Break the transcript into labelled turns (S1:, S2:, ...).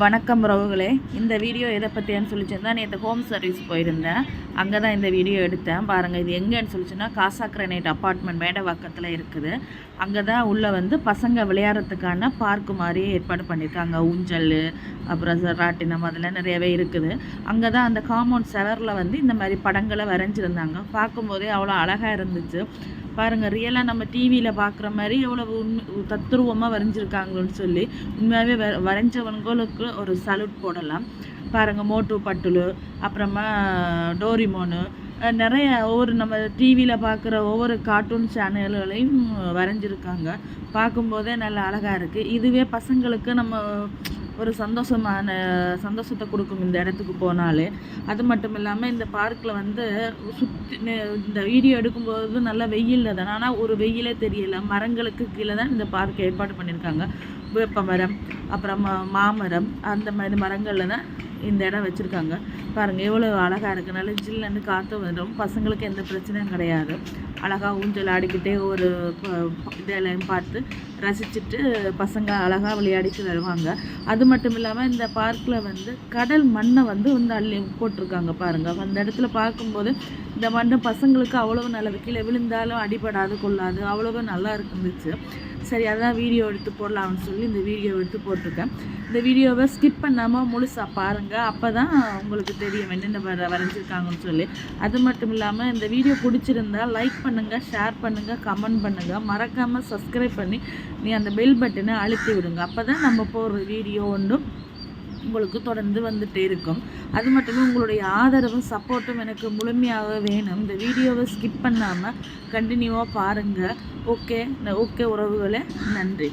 S1: வணக்கம் ரவுகளே இந்த வீடியோ எதை பற்றியான்னு சொல்லிச்சுன்னா நேற்று ஹோம் சர்வீஸ் போயிருந்தேன். அங்கே தான் இந்த வீடியோ எடுத்தேன். பாருங்கள் இது எங்கேன்னு சொல்லிச்சுன்னா காசா கிரனைட் அப்பார்ட்மெண்ட் மேடவாக்கத்தில் இருக்குது. அங்கே தான் உள்ளே வந்து பசங்க விளையாடுறதுக்கான பார்க்கு மாதிரி ஏற்பாடு பண்ணியிருக்காங்க. ஊஞ்சல் அப்புறம் ராட்டினம் அதெல்லாம் நிறையவே இருக்குது. அங்கே தான் அந்த காம்பவுண்ட் செவரில் வந்து இந்த மாதிரி படங்களை வரைஞ்சிருந்தாங்க. பார்க்கும்போதே அவ்வளோ அழகாக இருந்துச்சு. பாருங்கள் ரியலாக நம்ம டிவியில் பார்க்குற மாதிரி எவ்வளவு உண்மை தத்துருவமாக வரைஞ்சிருக்காங்கன்னு சொல்லி உண்மையாகவே வ வரைஞ்சவங்களுக்கு ஒரு சல்யூட் போடலாம். பாருங்கள் மோட்டு பட்டுலு அப்புறமா டோரிமோனு நிறைய ஒவ்வொரு நம்ம டிவியில் பார்க்குற ஒவ்வொரு கார்ட்டூன் சேனல்களையும் வரைஞ்சிருக்காங்க. பார்க்கும்போதே நல்ல அழகாக இருக்குது இதுவே பசங்களுக்கு நம்ம ஒரு சந்தோஷமான சந்தோஷத்தை கொடுக்கும் இந்த இடத்துக்கு போனாலே. அது மட்டும் இல்லாமல் இந்த பார்க்கில் வந்து சுற்றி இந்த வீடியோ எடுக்கும்போது நல்லா வெயிலில் தான். ஆனால் ஒரு வெயிலே தெரியலை. மரங்களுக்கு கீழே தான் இந்த பார்க் ஏற்பாடு பண்ணியிருக்காங்க. வேப்ப மரம் அப்புறம் மாமரம் அந்த மாதிரி மரங்களில் தான் இந்த இடம் வச்சுருக்காங்க. பாருங்கள் எவ்வளோ அழகாக இருக்குது நல்ல ஜில்லுன்னு காற்று வரும். பசங்களுக்கு எந்த பிரச்சனையும் கிடையாது. அழகாக ஊஞ்சல் ஆடிக்கிட்டே ஒரு ப- இதெல்லாம் பார்த்து ரசிச்சுட்டு பசங்க அழகாக விளையாடிட்டு வருவாங்க. அது மட்டும் இல்லாமல் இந்த பார்க்கில் வந்து கடல் மண்ணை வந்து வந்து அள்ளி போட்டிருக்காங்க பாருங்கள் அந்த இடத்துல பார்க்கும்போது இந்த மண்ணை பசங்களுக்கு அவ்வளோ நல்லது. கீழே விழுந்தாலும் அடிபடாது கொள்ளாது. அவ்வளோ நல்லா இருந்துச்சு. சரி அதான் வீடியோ எடுத்து போடலாம்னு சொல்லி இந்த வீடியோ எடுத்து போட்டிருக்கேன். இந்த வீடியோவை ஸ்கிப் பண்ணாமல் முழுசாக பாருங்கள் அப்போ தான் உங்களுக்கு தெரியும் என்னென்ன வர வரைஞ்சிருக்காங்கன்னு சொல்லி. அது மட்டும் இல்லாமல் இந்த வீடியோ பிடிச்சிருந்தா லைக் பண்ணுங்கள் ஷேர் பண்ணுங்கள் கமெண்ட் பண்ணுங்கள் மறக்காமல் சப்ஸ்கிரைப் பண்ணி நீ அந்த பெல் பட்டனை அழுத்தி விடுங்க. அப்போ தான் நம்ம போடுற வீடியோ ஒன்றும் உங்களுக்கு தொடர்ந்து வந்துகிட்டே இருக்கும். அது மட்டுமே உங்களுடைய ஆதரவும் சப்போர்ட்டும் எனக்கு முழுமையாக வேணும். இந்த வீடியோவை ஸ்கிப் பண்ணாமல் கண்டினியூவாக பாருங்கள் ஓகே ஓகே உறவுகளே நன்றி.